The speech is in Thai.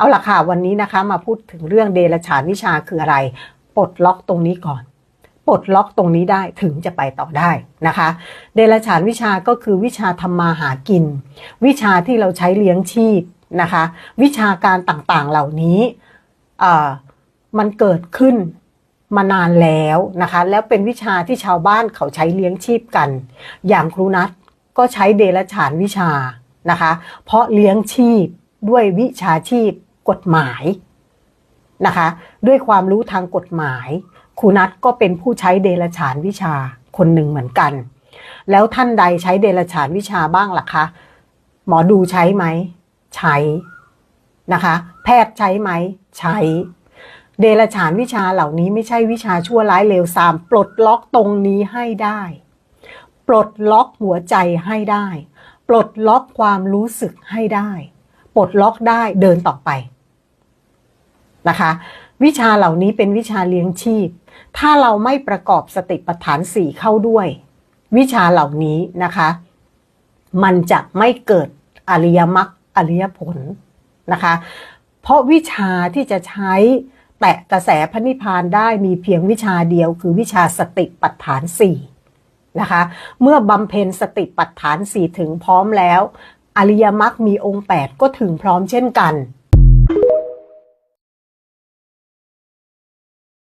เอาละค่ะวันนี้นะคะมาพูดถึงเรื่องเดลฉานวิชาคืออะไร ปลดล็อกตรงนี้ก่อน ปลดล็อกตรงนี้ได้ถึงจะไปต่อได้นะคะ เดลฉานวิชาก็คือวิชาทำมาหากิน วิชาที่เราใช้เลี้ยงชีพนะคะ วิชาการต่างๆเหล่านี้มันเกิดขึ้นมานานแล้วนะคะ แล้วเป็นวิชาที่ชาวบ้านเขาใช้เลี้ยงชีพกัน อย่างครูนัทก็ใช้เดลฉานวิชานะคะ เพราะเลี้ยงชีพด้วยวิชาชีพ กฎหมายนะคะ ด้วยความรู้ทางกฎหมายครูนัทก็เป็นผู้ใช้เดลฉานวิชาคนหนึ่งเหมือนกัน แล้วท่านใดใช้เดลฉานวิชาบ้างล่ะคะ หมอดูใช้ไหม ใช้นะคะ แพทย์ใช้ไหม ใช้ เดลฉานวิชาเหล่านี้ไม่ใช่วิชาชั่วร้ายเลวทรามปลดล็อกตรงนี้ให้ได้ ปลดล็อกหัวใจให้ได้ ปลดล็อกความรู้สึกให้ได้ ปลดล็อกได้เดินต่อไป นะคะ วิชาเหล่านี้เป็นวิชาเลี้ยงชีพ ถ้าเราไม่ประกอบสติปัฏฐานสี่เข้าด้วย วิชาเหล่านี้นะคะ มันจะไม่เกิดอริยมรรคอริยผลนะคะ เพราะวิชาที่จะใช้แตะกระแสพระนิพพานได้มีเพียงวิชาเดียว คือวิชาสติปัฏฐานสี่นะคะเมื่อบำเพ็ญสติปัฏฐานสี่ถึงพร้อมแล้ว อริยมรรคมีองค์ 8 ก็ถึงพร้อมเช่นกัน